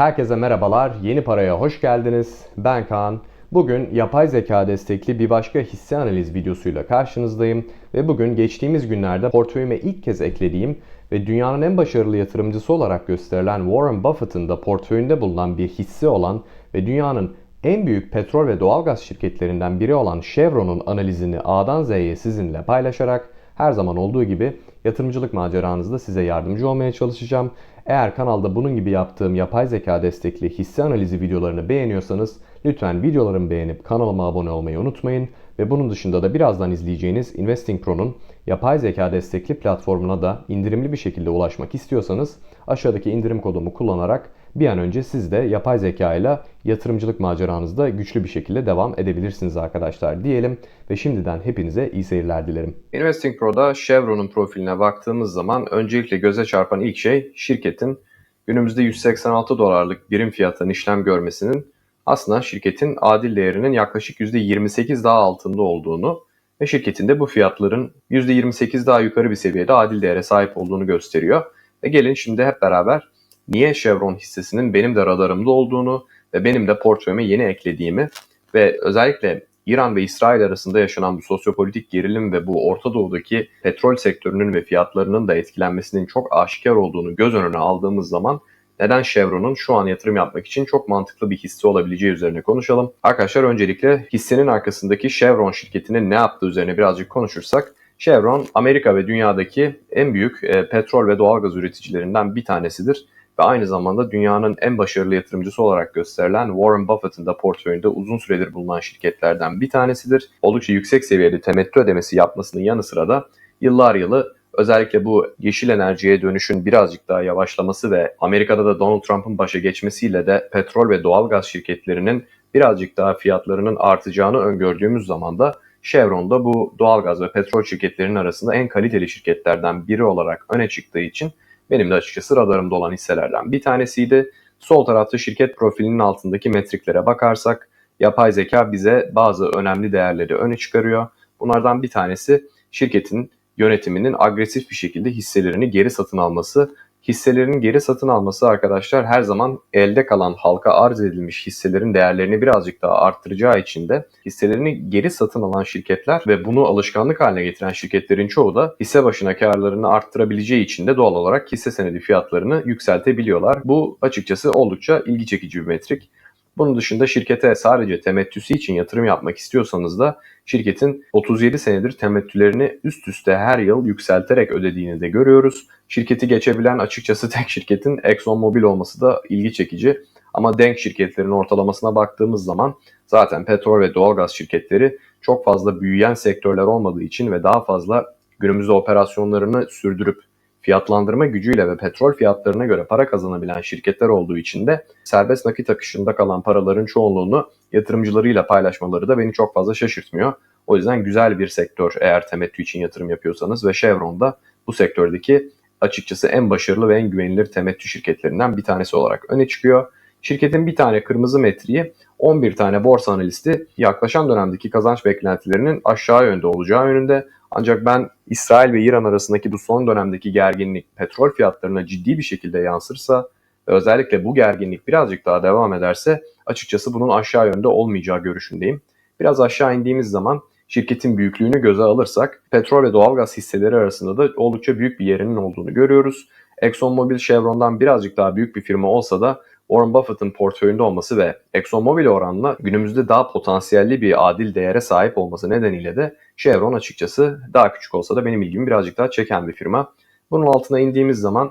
Herkese merhabalar, yeni paraya hoş geldiniz. Ben Kaan. Bugün yapay zeka destekli bir başka hisse analiz videosuyla karşınızdayım ve bugün geçtiğimiz günlerde portföyüme ilk kez eklediğim ve dünyanın en başarılı yatırımcısı olarak gösterilen Warren Buffett'ın da portföyünde bulunan bir hisse olan ve dünyanın en büyük petrol ve doğalgaz şirketlerinden biri olan Chevron'un analizini A'dan Z'ye sizinle paylaşarak her zaman olduğu gibi yatırımcılık maceranızda size yardımcı olmaya çalışacağım. Eğer kanalda bunun gibi yaptığım yapay zeka destekli hisse analizi videolarını beğeniyorsanız lütfen videolarımı beğenip kanalıma abone olmayı unutmayın. Ve bunun dışında da birazdan izleyeceğiniz Investing Pro'nun yapay zeka destekli platformuna da indirimli bir şekilde ulaşmak istiyorsanız aşağıdaki indirim kodumu kullanarak bir an önce siz de yapay zeka ile yatırımcılık maceranızda güçlü bir şekilde devam edebilirsiniz arkadaşlar diyelim ve şimdiden hepinize iyi seyirler dilerim. Investing Pro'da Chevron'un profiline baktığımız zaman öncelikle göze çarpan ilk şey şirketin günümüzde 186 dolarlık birim fiyattan işlem görmesinin aslında şirketin adil değerinin yaklaşık %28 daha altında olduğunu ve şirketin de bu fiyatların %28 daha yukarı bir seviyede adil değere sahip olduğunu gösteriyor. Ve gelin şimdi hep beraber niye Chevron hissesinin benim de radarımda olduğunu ve benim de portföyüme yeni eklediğimi ve özellikle İran ve İsrail arasında yaşanan bu sosyopolitik gerilim ve bu Orta Doğu'daki petrol sektörünün ve fiyatlarının da etkilenmesinin çok aşikar olduğunu göz önüne aldığımız zaman neden Chevron'un şu an yatırım yapmak için çok mantıklı bir hisse olabileceği üzerine konuşalım. Arkadaşlar öncelikle hissenin arkasındaki Chevron şirketinin ne yaptığı üzerine birazcık konuşursak Chevron Amerika ve dünyadaki en büyük e, petrol ve doğalgaz üreticilerinden bir tanesidir ve aynı zamanda dünyanın en başarılı yatırımcısı olarak gösterilen Warren Buffett'ın da portföyünde uzun süredir bulunan şirketlerden bir tanesidir. Oldukça yüksek seviyede temettü ödemesi yapmasının yanı sıra da yıllar yılı özellikle bu yeşil enerjiye dönüşün birazcık daha yavaşlaması ve Amerika'da da Donald Trump'ın başa geçmesiyle de petrol ve doğalgaz şirketlerinin birazcık daha fiyatlarının artacağını öngördüğümüz zaman da Chevron da bu doğalgaz ve petrol şirketlerinin arasında en kaliteli şirketlerden biri olarak öne çıktığı için benim de açıkçası radarımda olan hisselerden bir tanesiydi. Sol tarafta şirket profilinin altındaki metriklere bakarsak yapay zeka bize bazı önemli değerleri öne çıkarıyor. Bunlardan bir tanesi şirketin yönetiminin agresif bir şekilde hisselerini geri satın alması Hisselerin geri satın alması arkadaşlar her zaman elde kalan halka arz edilmiş hisselerin değerlerini birazcık daha arttıracağı için de hisselerini geri satın alan şirketler ve bunu alışkanlık haline getiren şirketlerin çoğu da hisse başına karlarını arttırabileceği için de doğal olarak hisse senedi fiyatlarını yükseltebiliyorlar. Bu açıkçası oldukça ilgi çekici bir metrik. Bunun dışında şirkete sadece temettüsü için yatırım yapmak istiyorsanız da şirketin 37 senedir temettülerini üst üste her yıl yükselterek ödediğini de görüyoruz. Şirketi geçebilen açıkçası tek şirketin ExxonMobil olması da ilgi çekici. Ama denk şirketlerin ortalamasına baktığımız zaman zaten petrol ve doğalgaz şirketleri çok fazla büyüyen sektörler olmadığı için ve daha fazla günümüzde operasyonlarını sürdürüp fiyatlandırma gücüyle ve petrol fiyatlarına göre para kazanabilen şirketler olduğu için de serbest nakit akışında kalan paraların çoğunluğunu yatırımcılarıyla paylaşmaları da beni çok fazla şaşırtmıyor. O yüzden güzel bir sektör eğer temettü için yatırım yapıyorsanız ve Chevron da bu sektördeki açıkçası en başarılı ve en güvenilir temettü şirketlerinden bir tanesi olarak öne çıkıyor. Şirketin bir tane kırmızı metriği 11 tane borsa analisti yaklaşan dönemdeki kazanç beklentilerinin aşağı yönde olacağı yönünde. Ancak ben İsrail ve İran arasındaki bu son dönemdeki gerginlik petrol fiyatlarına ciddi bir şekilde yansırsa ve özellikle bu gerginlik birazcık daha devam ederse açıkçası bunun aşağı yönde olmayacağı görüşündeyim. Biraz aşağı indiğimiz zaman şirketin büyüklüğünü göze alırsak petrol ve doğalgaz hisseleri arasında da oldukça büyük bir yerinin olduğunu görüyoruz. ExxonMobil Chevron'dan birazcık daha büyük bir firma olsa da Warren Buffett'ın portföyünde olması ve ExxonMobil oranla günümüzde daha potansiyelli bir adil değere sahip olması nedeniyle de Chevron açıkçası daha küçük olsa da benim ilgimi birazcık daha çeken bir firma. Bunun altına indiğimiz zaman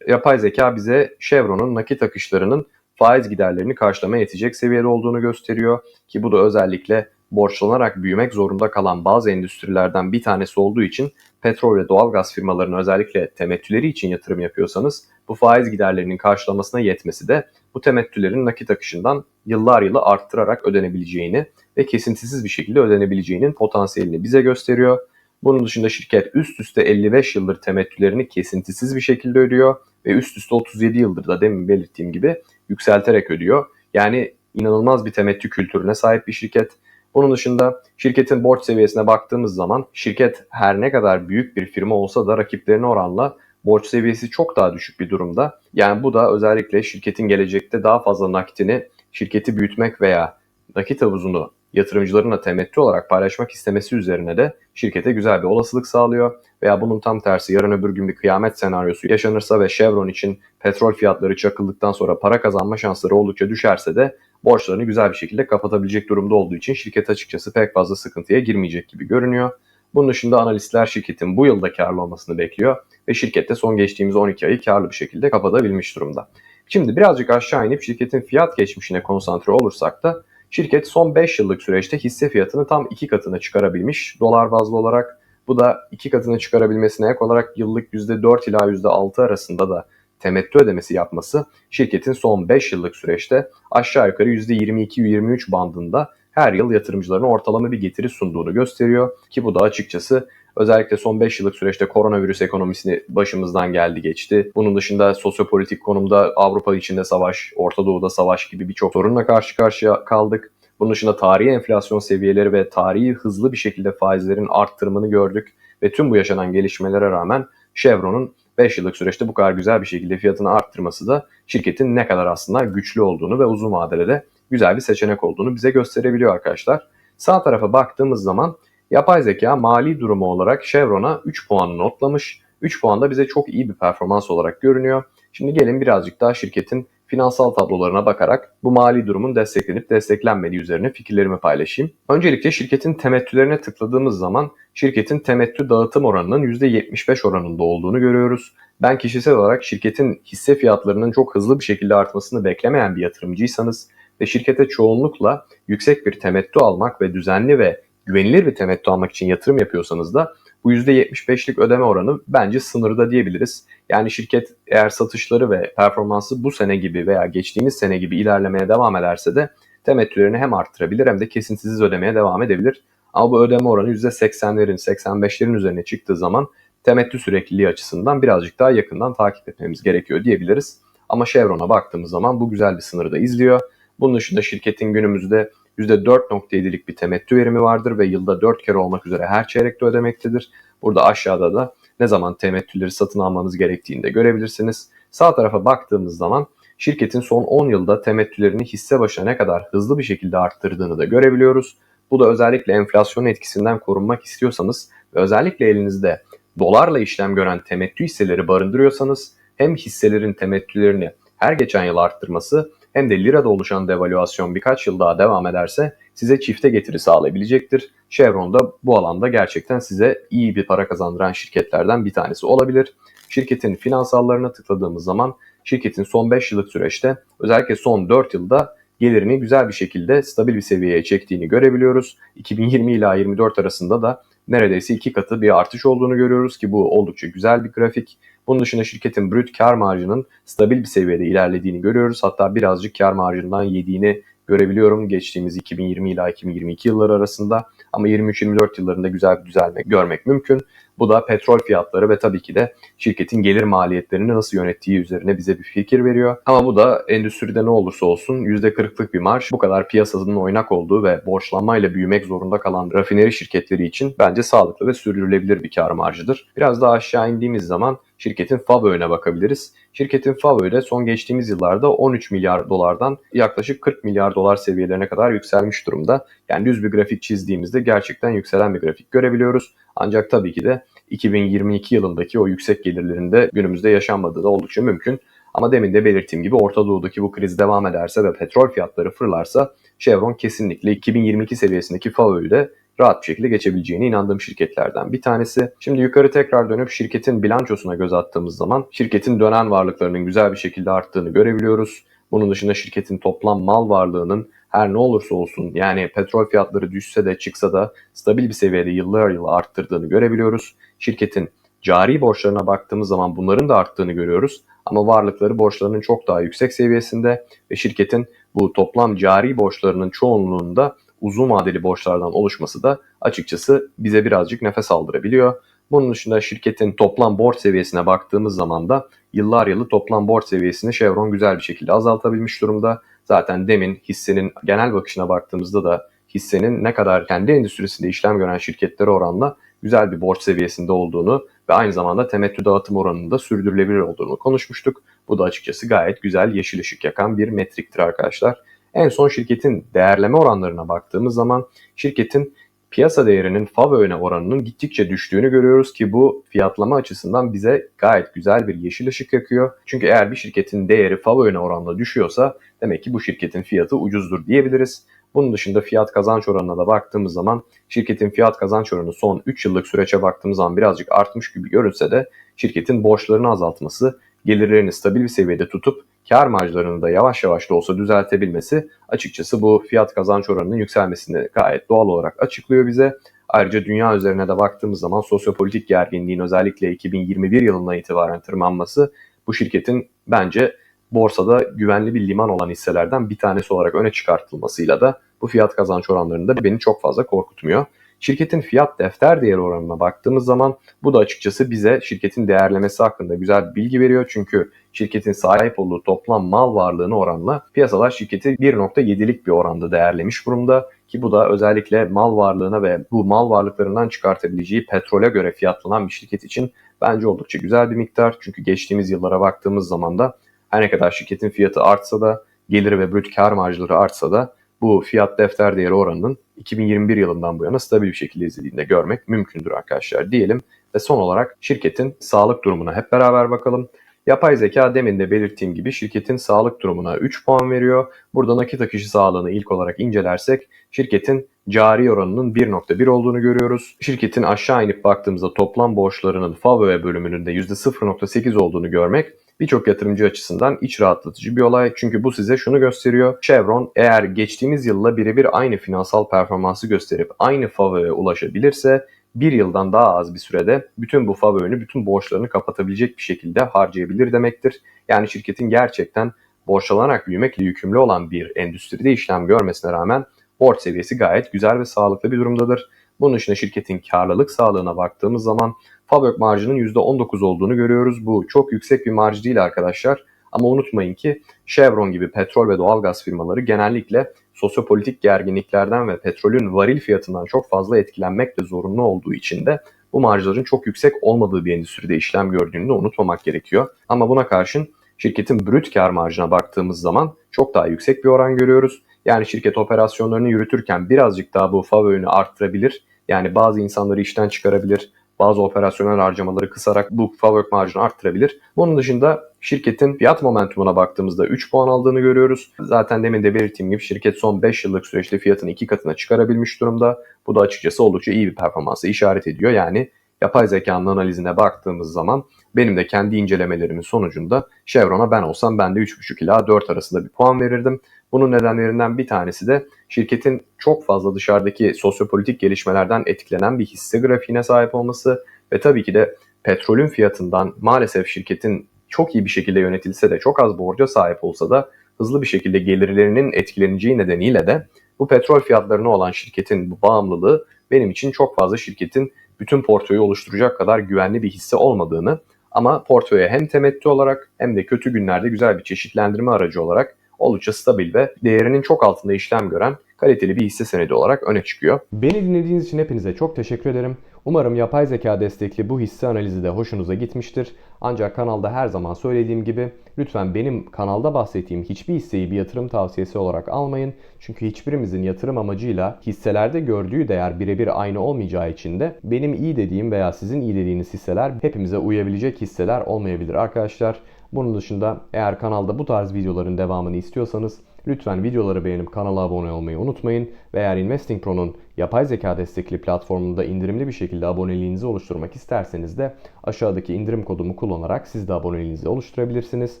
yapay zeka bize Chevron'un nakit akışlarının faiz giderlerini karşılamaya yetecek seviyede olduğunu gösteriyor ki bu da özellikle borçlanarak büyümek zorunda kalan bazı endüstrilerden bir tanesi olduğu için petrol ve doğal gaz firmalarının özellikle temettüleri için yatırım yapıyorsanız bu faiz giderlerinin karşılamasına yetmesi de bu temettülerin nakit akışından yıllar yılı arttırarak ödenebileceğini ve kesintisiz bir şekilde ödenebileceğinin potansiyelini bize gösteriyor. Bunun dışında şirket üst üste 55 yıldır temettülerini kesintisiz bir şekilde ödüyor ve üst üste 37 yıldır da demin belirttiğim gibi yükselterek ödüyor. Yani inanılmaz bir temettü kültürüne sahip bir şirket. Bunun dışında şirketin borç seviyesine baktığımız zaman şirket her ne kadar büyük bir firma olsa da rakiplerine oranla borç seviyesi çok daha düşük bir durumda. Yani bu da özellikle şirketin gelecekte daha fazla nakitini şirketi büyütmek veya nakit havuzunu yatırımcılarına temettü olarak paylaşmak istemesi üzerine de şirkete güzel bir olasılık sağlıyor. Veya bunun tam tersi yarın öbür gün bir kıyamet senaryosu yaşanırsa ve Chevron için petrol fiyatları çakıldıktan sonra para kazanma şansları oldukça düşerse de borçlarını güzel bir şekilde kapatabilecek durumda olduğu için şirket açıkçası pek fazla sıkıntıya girmeyecek gibi görünüyor. Bunun dışında analistler şirketin bu yılda karlı olmasını bekliyor ve şirkette son geçtiğimiz 12 ayı karlı bir şekilde kapatabilmiş durumda. Şimdi birazcık aşağı inip şirketin fiyat geçmişine konsantre olursak da şirket son 5 yıllık süreçte hisse fiyatını tam 2 katına çıkarabilmiş dolar bazlı olarak. Bu da 2 katına çıkarabilmesine ek olarak yıllık %4 ila %6 arasında da temettü ödemesi yapması şirketin son 5 yıllık süreçte aşağı yukarı %22-23 bandında her yıl yatırımcılarına ortalama bir getiri sunduğunu gösteriyor. Ki bu da açıkçası özellikle son 5 yıllık süreçte koronavirüs ekonomisini başımızdan geldi geçti. Bunun dışında sosyopolitik konumda Avrupa içinde savaş, Orta Doğu'da savaş gibi birçok sorunla karşı karşıya kaldık. Bunun dışında tarihi enflasyon seviyeleri ve tarihi hızlı bir şekilde faizlerin arttırımını gördük. Ve tüm bu yaşanan gelişmelere rağmen Chevron'un 5 yıllık süreçte bu kadar güzel bir şekilde fiyatını arttırması da şirketin ne kadar aslında güçlü olduğunu ve uzun vadede de güzel bir seçenek olduğunu bize gösterebiliyor arkadaşlar. Sağ tarafa baktığımız zaman yapay zeka mali durumu olarak Chevron'a 3 puanı notlamış. 3 puan da bize çok iyi bir performans olarak görünüyor. Şimdi gelin birazcık daha şirketin finansal tablolarına bakarak bu mali durumun desteklenip desteklenmediği üzerine fikirlerimi paylaşayım. Öncelikle şirketin temettülerine tıkladığımız zaman şirketin temettü dağıtım oranının %75 oranında olduğunu görüyoruz. Ben kişisel olarak şirketin hisse fiyatlarının çok hızlı bir şekilde artmasını beklemeyen bir yatırımcıysanız ve şirkete çoğunlukla yüksek bir temettü almak ve düzenli ve güvenilir bir temettü almak için yatırım yapıyorsanız da bu %75'lik ödeme oranı bence sınırda diyebiliriz. Yani şirket eğer satışları ve performansı bu sene gibi veya geçtiğimiz sene gibi ilerlemeye devam ederse de temettülerini hem arttırabilir hem de kesintisiz ödemeye devam edebilir. Ama bu ödeme oranı %80'lerin, 85'lerin üzerine çıktığı zaman temettü sürekliliği açısından birazcık daha yakından takip etmemiz gerekiyor diyebiliriz. Ama Chevron'a baktığımız zaman bu güzel bir sınırda izliyor. Bunun dışında şirketin günümüzde %4.7'lik bir temettü verimi vardır ve yılda 4 kere olmak üzere her çeyrekte ödemektedir. Burada aşağıda da ne zaman temettüleri satın almanız gerektiğini de görebilirsiniz. Sağ tarafa baktığımız zaman şirketin son 10 yılda temettülerini hisse başına ne kadar hızlı bir şekilde arttırdığını da görebiliyoruz. Bu da özellikle enflasyon etkisinden korunmak istiyorsanız ve özellikle elinizde dolarla işlem gören temettü hisseleri barındırıyorsanız hem hisselerin temettülerini her geçen yıl arttırması hem de lirada oluşan devalüasyon birkaç yıl daha devam ederse size çifte getiri sağlayabilecektir. Chevron da bu alanda gerçekten size iyi bir para kazandıran şirketlerden bir tanesi olabilir. Şirketin finansallarına tıkladığımız zaman şirketin son 5 yıllık süreçte özellikle son 4 yılda gelirini güzel bir şekilde stabil bir seviyeye çektiğini görebiliyoruz. 2020 ila 24 arasında da neredeyse iki katı bir artış olduğunu görüyoruz ki bu oldukça güzel bir grafik. Bunun dışında şirketin brüt kar marjının stabil bir seviyede ilerlediğini görüyoruz. Hatta birazcık kar marjından yediğini görebiliyorum geçtiğimiz 2020 ila 2022 yılları arasında. Ama 23-24 yıllarında güzel bir düzelme görmek mümkün. Bu da petrol fiyatları ve tabii ki de şirketin gelir maliyetlerini nasıl yönettiği üzerine bize bir fikir veriyor. Ama bu da endüstride ne olursa olsun %40'lık bir marş. Bu kadar piyasanın oynak olduğu ve borçlanmayla büyümek zorunda kalan rafineri şirketleri için bence sağlıklı ve sürdürülebilir bir kar marjıdır. Biraz daha aşağı indiğimiz zaman şirketin FAVÖ'ne bakabiliriz. Şirketin FAVÖ'de son geçtiğimiz yıllarda 13 milyar dolardan yaklaşık 40 milyar dolar seviyelerine kadar yükselmiş durumda. Yani düz bir grafik çizdiğimizde gerçekten yükselen bir grafik görebiliyoruz. Ancak tabii ki de 2022 yılındaki o yüksek gelirlerinde günümüzde yaşanmadığı da oldukça mümkün. Ama demin de belirttiğim gibi Orta Doğu'daki bu kriz devam ederse ve petrol fiyatları fırlarsa Chevron kesinlikle 2022 seviyesindeki FAVÖ'yü de rahat bir şekilde geçebileceğine inandığım şirketlerden bir tanesi. Şimdi yukarı tekrar dönüp şirketin bilançosuna göz attığımız zaman şirketin dönen varlıklarının güzel bir şekilde arttığını görebiliyoruz. Bunun dışında şirketin toplam mal varlığının her ne olursa olsun yani petrol fiyatları düşse de çıksa da stabil bir seviyede yıllar yılı arttırdığını görebiliyoruz. Şirketin cari borçlarına baktığımız zaman bunların da arttığını görüyoruz. Ama varlıkları borçlarının çok daha yüksek seviyesinde ve şirketin bu toplam cari borçlarının çoğunluğunda uzun vadeli borçlardan oluşması da açıkçası bize birazcık nefes aldırabiliyor. Bunun dışında şirketin toplam borç seviyesine baktığımız zaman da yıllar yılı toplam borç seviyesini Chevron güzel bir şekilde azaltabilmiş durumda. Zaten demin hissenin genel bakışına baktığımızda da hissenin ne kadar kendi endüstrisinde işlem gören şirketlere oranla güzel bir borç seviyesinde olduğunu ve aynı zamanda temettü dağıtım oranının da sürdürülebilir olduğunu konuşmuştuk. Bu da açıkçası gayet güzel yeşil ışık yakan bir metriktir arkadaşlar. En son şirketin değerleme oranlarına baktığımız zaman şirketin piyasa değerinin FAV öğene oranının gittikçe düştüğünü görüyoruz ki bu fiyatlama açısından bize gayet güzel bir yeşil ışık yakıyor. Çünkü eğer bir şirketin değeri FAV öğene oranla düşüyorsa demek ki bu şirketin fiyatı ucuzdur diyebiliriz. Bunun dışında fiyat kazanç oranına da baktığımız zaman şirketin fiyat kazanç oranı son 3 yıllık süreçe baktığımız zaman birazcık artmış gibi görünse de şirketin borçlarını azaltması, gelirlerini stabil bir seviyede tutup kar marjlarını da yavaş yavaş da olsa düzeltebilmesi açıkçası bu fiyat kazanç oranının yükselmesini gayet doğal olarak açıklıyor bize. Ayrıca dünya üzerine de baktığımız zaman sosyopolitik gerginliğin özellikle 2021 yılından itibaren tırmanması bu şirketin bence borsada güvenli bir liman olan hisselerden bir tanesi olarak öne çıkartılmasıyla da bu fiyat kazanç oranlarında beni çok fazla korkutmuyor. Şirketin fiyat defter değeri oranına baktığımız zaman bu da açıkçası bize şirketin değerlemesi hakkında güzel bilgi veriyor. Çünkü şirketin sahip olduğu toplam mal varlığını oranla piyasalar şirketi 1.7'lik bir oranda değerlemiş durumda. Ki bu da özellikle mal varlığına ve bu mal varlıklarından çıkartabileceği petrole göre fiyatlanan bir şirket için bence oldukça güzel bir miktar. Çünkü geçtiğimiz yıllara baktığımız zaman da her ne kadar şirketin fiyatı artsa da geliri ve brüt kar marjları artsa da bu fiyat defter değeri oranının 2021 yılından bu yana stabil bir şekilde izlediğinde görmek mümkündür arkadaşlar diyelim. Ve son olarak şirketin sağlık durumuna hep beraber bakalım. Yapay zeka demin de belirttiğim gibi şirketin sağlık durumuna 3 puan veriyor. Burada nakit akışı sağlığını ilk olarak incelersek şirketin cari oranının 1.1 olduğunu görüyoruz. Şirketin aşağı inip baktığımızda toplam borçlarının FAVÖ bölümünün de %0.8 olduğunu görmek birçok yatırımcı açısından iç rahatlatıcı bir olay. Çünkü bu size şunu gösteriyor. Chevron eğer geçtiğimiz yılla birebir aynı finansal performansı gösterip aynı FAVÖ'ye ulaşabilirse bir yıldan daha az bir sürede bütün bu FAVÖ'nü, bütün borçlarını kapatabilecek bir şekilde harcayabilir demektir. Yani şirketin gerçekten borçlanarak büyümekle yükümlü olan bir endüstride işlem görmesine rağmen borç seviyesi gayet güzel ve sağlıklı bir durumdadır. Bunun dışında şirketin karlılık sağlığına baktığımız zaman Fabrik marjının %19 olduğunu görüyoruz. Bu çok yüksek bir marj değil arkadaşlar. Ama unutmayın ki Chevron gibi petrol ve doğalgaz firmaları genellikle sosyopolitik gerginliklerden ve petrolün varil fiyatından çok fazla etkilenmekle zorunlu olduğu için de bu marjların çok yüksek olmadığı bir endüstride işlem gördüğünü de unutmamak gerekiyor. Ama buna karşın şirketin brüt kar marjına baktığımız zaman çok daha yüksek bir oran görüyoruz. Yani şirket operasyonlarını yürütürken birazcık daha bu FAVÖ'nü arttırabilir. Yani bazı insanları işten çıkarabilir, bazı operasyonel harcamaları kısarak bu forward marjını arttırabilir. Bunun dışında şirketin fiyat momentumuna baktığımızda 3 puan aldığını görüyoruz. Zaten demin de belirttiğim gibi şirket son 5 yıllık süreçte fiyatını 2 katına çıkarabilmiş durumda. Bu da açıkçası oldukça iyi bir performansı işaret ediyor. Yani yapay zekanın analizine baktığımız zaman benim de kendi incelemelerimin sonucunda Chevron'a ben olsam ben de 3.5 ila 4 arasında bir puan verirdim. Bunun nedenlerinden bir tanesi de şirketin çok fazla dışarıdaki sosyopolitik gelişmelerden etkilenen bir hisse grafiğine sahip olması ve tabii ki de petrolün fiyatından maalesef şirketin çok iyi bir şekilde yönetilse de çok az borca sahip olsa da hızlı bir şekilde gelirlerinin etkileneceği nedeniyle de bu petrol fiyatlarına olan şirketin bu bağımlılığı benim için çok fazla şirketin bütün portföyü oluşturacak kadar güvenli bir hisse olmadığını ama portföye hem temettü olarak hem de kötü günlerde güzel bir çeşitlendirme aracı olarak oldukça stabil ve değerinin çok altında işlem gören kaliteli bir hisse senedi olarak öne çıkıyor. Beni dinlediğiniz için hepinize çok teşekkür ederim. Umarım yapay zeka destekli bu hisse analizi de hoşunuza gitmiştir. Ancak kanalda her zaman söylediğim gibi lütfen benim kanalda bahsettiğim hiçbir hisseyi bir yatırım tavsiyesi olarak almayın. Çünkü hiçbirimizin yatırım amacıyla hisselerde gördüğü değer birebir aynı olmayacağı için de benim iyi dediğim veya sizin iyi dediğiniz hisseler hepimize uyabilecek hisseler olmayabilir arkadaşlar. Bunun dışında eğer kanalda bu tarz videoların devamını istiyorsanız lütfen videoları beğenip kanala abone olmayı unutmayın. Ve eğer Investing Pro'nun yapay zeka destekli platformunda indirimli bir şekilde aboneliğinizi oluşturmak isterseniz de aşağıdaki indirim kodumu kullanarak siz de aboneliğinizi oluşturabilirsiniz.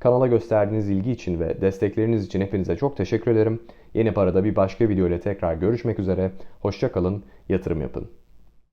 Kanala gösterdiğiniz ilgi için ve destekleriniz için hepinize çok teşekkür ederim. Yeni parada bir başka video ile tekrar görüşmek üzere. Hoşçakalın, yatırım yapın.